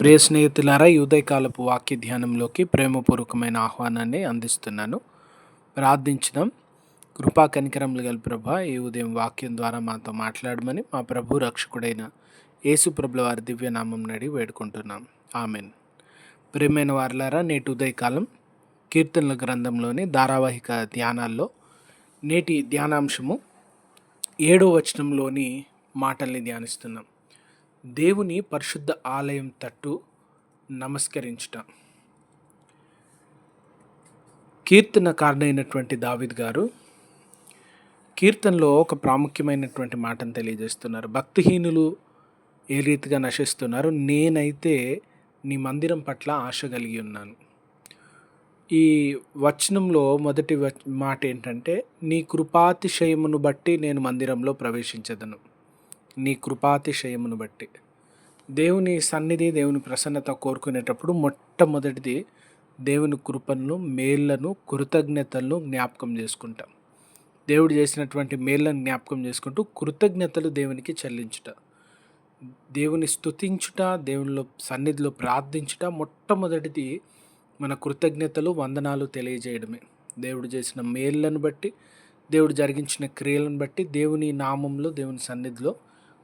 ప్రియ స్నేహితులారా ఈ ఉదయకాలపు వాక్య ధ్యానంలోకి ప్రేమపూర్వకమైన ఆహ్వానాన్ని అందిస్తున్నాను. ప్రార్థించడం కృపా కనికరములు గల ప్రభ ఈ ఉదయం వాక్యం ద్వారా మాతో మాట్లాడమని మా ప్రభు రక్షకుడైన యేసు ప్రభుల వారి దివ్యనామం నడి వేడుకుంటున్నాం. ఆమెన్. ప్రియమైన వారులారా నేటి ఉదయకాలం కీర్తనల గ్రంథంలోని ధారావాహిక ధ్యానాల్లో నేటి ధ్యానాంశము ఏడో వచనంలోని మాటల్ని ధ్యానిస్తున్నాం. దేవుని పరిశుద్ధ ఆలయం తట్టు నమస్కరించుట. కీర్తనకారుడైనటువంటి దావిద్ గారు కీర్తనలో ఒక ప్రాముఖ్యమైనటువంటి మాటను తెలియజేస్తున్నారు. భక్తిహీనులు ఏ రీతిగా నశిస్తున్నారు? నేనైతే నీ మందిరం పట్ల ఆశ కలిగి ఉన్నాను. ఈ వచనంలో మొదటి మాట ఏంటంటే నీ కృపాతిశయమును బట్టి నేను మందిరంలో ప్రవేశించదను. నీ కృపాతిశయమును బట్టి. దేవుని సన్నిధి దేవుని ప్రసన్నత కోరుకునేటప్పుడు మొట్టమొదటిది దేవుని కృపను మేళ్ళను కృతజ్ఞతలను జ్ఞాపకం చేసుకుంటాం. దేవుడు చేసినటువంటి మేళ్ళను జ్ఞాపకం చేసుకుంటూ కృతజ్ఞతలు దేవునికి చెల్లించుట. దేవుని స్థుతించుట దేవునిలో సన్నిధిలో ప్రార్థించుట మొట్టమొదటిది మన కృతజ్ఞతలు వందనాలు తెలియజేయడమే. దేవుడు చేసిన మేళ్ళను బట్టి దేవుడు జరిగించిన క్రియలను బట్టి దేవుని నామంలో దేవుని సన్నిధిలో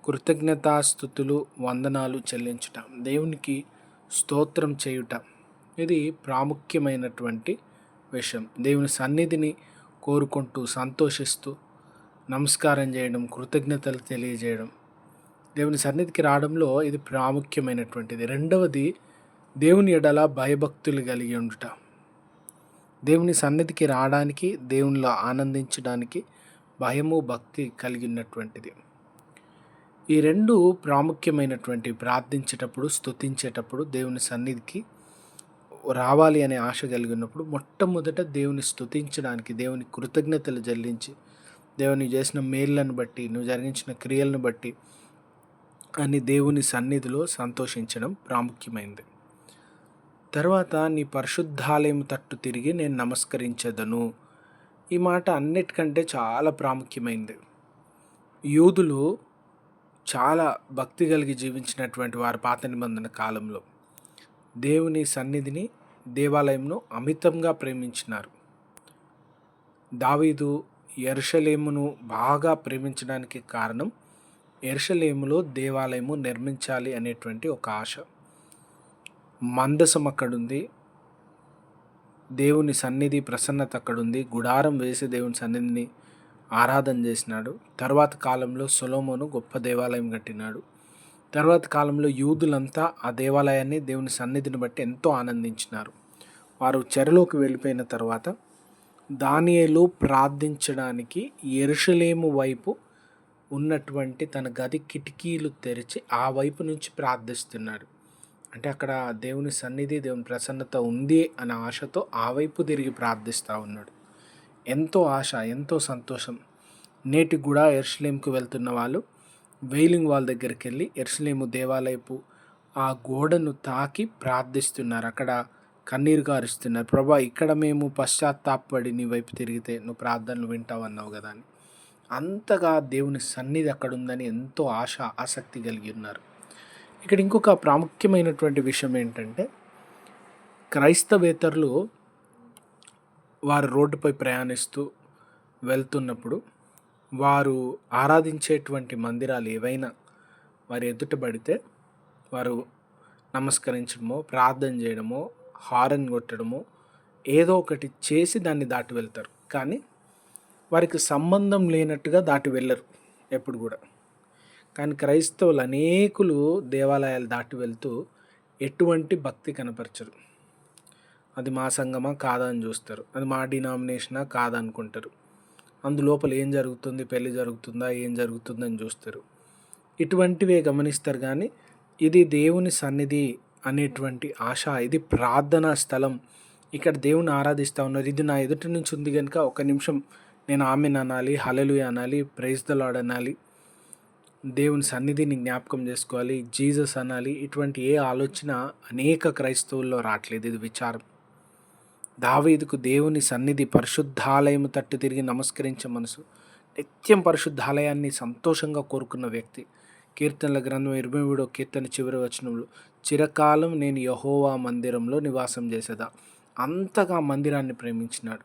కృతజ్ఞతాస్థుతులు వందనాలు చెల్లించుట దేవునికి స్తోత్రం చేయుట. ఇది ప్రాముఖ్యమైనటువంటి విషయం. దేవుని సన్నిధిని కోరుకుంటూ సంతోషిస్తూ నమస్కారం చేయడం కృతజ్ఞతలు తెలియజేయడం. దేవుని సన్నిధికి రావడంలో ఇది ప్రాముఖ్యమైనటువంటిది. రెండవది దేవుని ఎడల భయభక్తులు కలిగి ఉండుట. దేవుని సన్నిధికి రావడానికి దేవునిలో ఆనందించడానికి భయము భక్తి కలిగి ఉన్నటువంటిది ఈ రెండు ప్రాముఖ్యమైనటువంటి ప్రార్థించేటప్పుడు స్తుతించేటప్పుడు దేవుని సన్నిధికి రావాలి అనే ఆశ కలిగి ఉన్నప్పుడు మొట్టమొదట దేవుని స్తుతించడానికి దేవుని కృతజ్ఞతలు చెల్లించి దేవుని చేసిన మేళ్ళను బట్టి నువ్వు జరిగించిన క్రియలను బట్టి అని దేవుని సన్నిధిలో సంతోషించడం ప్రాముఖ్యమైంది. తర్వాత నీ పరిశుద్ధాలయం తట్టు తిరిగి నేను నమస్కరించదను. ఈ మాట అన్నిటికంటే చాలా ప్రాముఖ్యమైంది. యూదులు చాలా భక్తి కలిగి జీవించినటువంటి వారు పాత నిబంధన కాలంలో దేవుని సన్నిధిని దేవాలయంను అమితంగా ప్రేమించినారు. దావీదు ఎర్షలేమును బాగా ప్రేమించడానికి కారణం ఎర్షలేములో దేవాలయము నిర్మించాలి అనేటువంటి ఒక ఆశ. మందసం అక్కడుంది. దేవుని సన్నిధి ప్రసన్నత అక్కడుంది. గుడారం వేసి దేవుని సన్నిధిని ఆరాధన చేసినాడు. తర్వాత కాలంలో సొలోమోను గొప్ప దేవాలయం కట్టినాడు. తర్వాత కాలంలో యూదులంతా ఆ దేవాలయాన్ని దేవుని సన్నిధిని బట్టి ఎంతో ఆనందించినారు. వారు చెరలోకి వెళ్ళిపోయిన తర్వాత దానియలు ప్రార్థించడానికి ఎరుషలేము వైపు ఉన్నటువంటి తన గది కిటికీలు తెరిచి ఆ వైపు నుంచి ప్రార్థిస్తున్నాడు. అంటే అక్కడ దేవుని సన్నిధి దేవుని ప్రసన్నత ఉంది అనే ఆశతో ఆ వైపు తిరిగి ప్రార్థిస్తూ ఉన్నాడు. ఎంతో ఆశ ఎంతో సంతోషం. నేటికి కూడా ఎర్స్లేంకు వెళ్తున్న వాళ్ళు వెయిలింగ్ వాల్ దగ్గరికి వెళ్ళి ఎర్స్లేము దేవాలయపు ఆ గోడను తాకి ప్రార్థిస్తున్నారు. అక్కడ కన్నీరు గారుస్తున్నారు. ప్రభా ఇక్కడ మేము పశ్చాత్తాపడి నీ వైపు తిరిగితే నువ్వు ప్రార్థనలు వింటావు అన్నావు కదా అని. అంతగా దేవుని సన్నిధి అక్కడ ఉందని ఎంతో ఆశ ఆసక్తి కలిగి ఉన్నారు. ఇక్కడ ఇంకొక ప్రాముఖ్యమైనటువంటి విషయం ఏంటంటే క్రైస్తవేతరులు వారు రోడ్డుపై ప్రయాణిస్తూ వెళ్తున్నప్పుడు వారు ఆరాధించేటువంటి మందిరాలు ఏవైనా వారి ఎదుట పడితే వారు నమస్కరించడమో ప్రార్థన చేయడమో హారన్ కొట్టడమో ఏదో ఒకటి చేసి దాన్ని దాటి వెళ్తారు. కానీ వారికి సంబంధం లేనట్టుగా దాటి వెళ్ళరు ఎప్పుడు కూడా. కానీ క్రైస్తవులు అనేకులు దేవాలయాలు దాటి వెళ్తూ ఎటువంటి భక్తి కనపరచరు. అది మా సంఘమా కాదా అని చూస్తారు. అది మా డినామినేషనా కాదా అనుకుంటారు. అందులోపల ఏం జరుగుతుంది పెళ్ళి జరుగుతుందా ఏం జరుగుతుందని చూస్తారు. ఇటువంటివే గమనిస్తారు కానీ ఇది దేవుని సన్నిధి అనేటువంటి ఆశ ఇది ప్రార్థనా స్థలం. ఇక్కడ దేవుని ఆరాధిస్తూ ఉన్నారు. ఇది నా ఎదుటి నుంచి ఉంది కనుక ఒక నిమిషం నేను ఆమెను అనాలి హలలు అనాలి ప్రైజ్ ద అనాలి. దేవుని సన్నిధిని జ్ఞాపకం చేసుకోవాలి జీసస్ అనాలి. ఇటువంటి ఏ ఆలోచన అనేక క్రైస్తవుల్లో రావట్లేదు. ఇది విచారం. దావీదుకు దేవుని సన్నిధి పరిశుద్ధాలయము తట్టు తిరిగి నమస్కరించే మనసు నిత్యం పరిశుద్ధాలయాన్ని సంతోషంగా కోరుకున్న వ్యక్తి. కీర్తనల గ్రంథం ఇరవై మూడో కీర్తన చివరి వచనంలో చిరకాలం నేను యహోవా మందిరంలో నివాసం చేసేదా? అంతగా మందిరాన్ని ప్రేమించినాడు.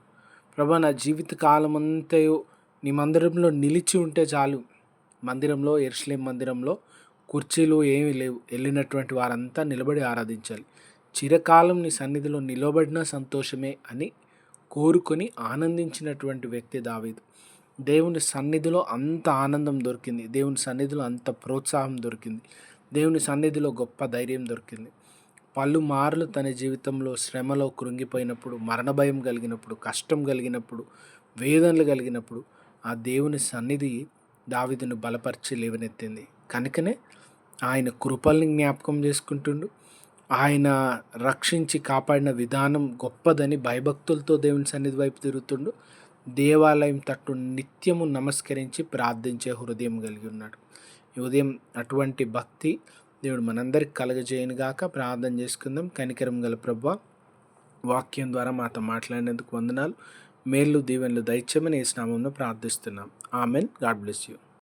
ప్రభా నా జీవిత కాలం అంతయు నీ మందిరంలో నిలిచి ఉంటే చాలు. మందిరంలో ఎర్స్లేం మందిరంలో కుర్చీలు ఏమీ లేవు. వెళ్ళినటువంటి వారంతా నిలబడి ఆరాధించాలి. చిరకాలం నీ సన్నిధిలో నిలబడిన సంతోషమే అని కోరుకొని ఆనందించినటువంటి వ్యక్తి దావీదు. దేవుని సన్నిధిలో అంత ఆనందం దొరికింది. దేవుని సన్నిధిలో అంత ప్రోత్సాహం దొరికింది. దేవుని సన్నిధిలో గొప్ప ధైర్యం దొరికింది. పలుమార్లు తన జీవితంలో శ్రమలో కృంగిపోయినప్పుడు మరణ భయం కలిగినప్పుడు కష్టం కలిగినప్పుడు వేదనలు కలిగినప్పుడు ఆ దేవుని సన్నిధి దావిదును బలపరిచి లేవనెత్తింది. కనుకనే ఆయన కృపల్ని జ్ఞాపకం చేసుకుంటుండు. ఆయన రక్షించి కాపాడిన విధానం గొప్పదని భయభక్తులతో దేవుని సన్నిధి వైపు తిరుగుతుండు. దేవాలయం తట్టు నిత్యము నమస్కరించి ప్రార్థించే హృదయం కలిగి ఉన్నాడు. ఈ ఉదయం అటువంటి భక్తి దేవుడు మనందరికి కలగజేయను గాక. ప్రార్థన చేసుకుందాం. కనికరం గల ప్రభ వాక్యం ద్వారా మాతో మాట్లాడినందుకు వందనాలు. మేళ్ళు దీవెనలు దైత్యమని ఏ స్నామంలో ప్రార్థిస్తున్నాం. ఆమెన్. God bless you.